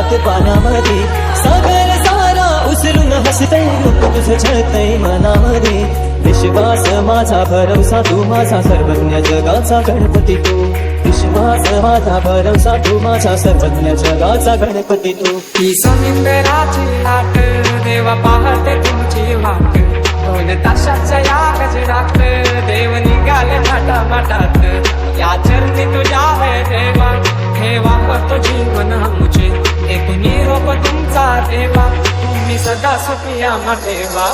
जाते पाण्यामध्ये सागर सारा उचलून हसते रूप तुझं छळतय मनामध्ये. विश्वास माझा भरवसा तू माझा सर्वज्ञ जगाचा गणपती तू. विश्वास माझा भरवसा तू माझा सर्वज्ञ जगाचा गणपती तू. ही समिंदराची लाट देवा पाहते तुमची वाट. दोन ताशाच्या या गजरात देव निघाले माटा माटात सदा सुखिया ठेवा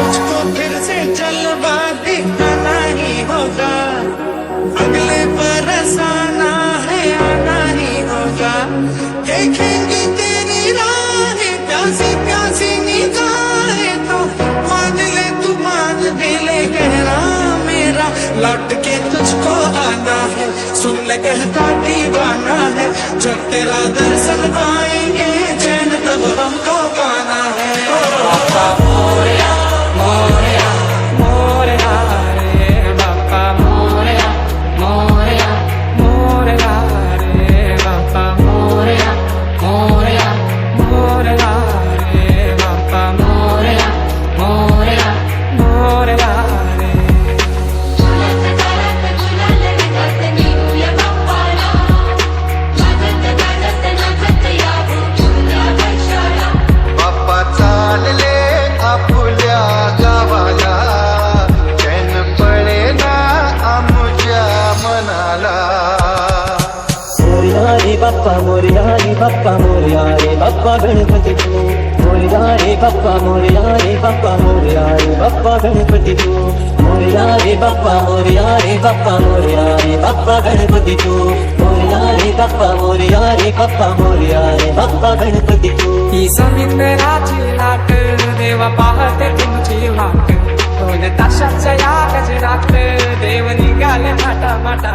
मुझको फिर से जलवा दिखाना ही होगा। अगले बरस आना है, आना ही होगा। देखेंगे तेरी राहें प्यासी प्यासी निगाहें तो। मान ले तू मान ले गहरा मेरा। लौट के तुझको आना है, सुन ले कहता दीवाना है, जब तेरा दर्शन पाएँगे बाप्पा मोरया रे बाप्पा गणपती तू मोरया रे बाप्पा मोरया रे बाप्पा मोरया रे बाप्पा गणपती तू मोरया रे बाप्पा मोरया रे बाप्पा मोरया रे बाप्पा गणपती तू मोरया रे बाप्पा मोरया रे बाप्पा मोरया रे बाप्पा गणपती तू ही समुद्राची लाट देवा पाहते तुमची वाट दोन ताशाच्या या गजरात देव निघाले माटा माटा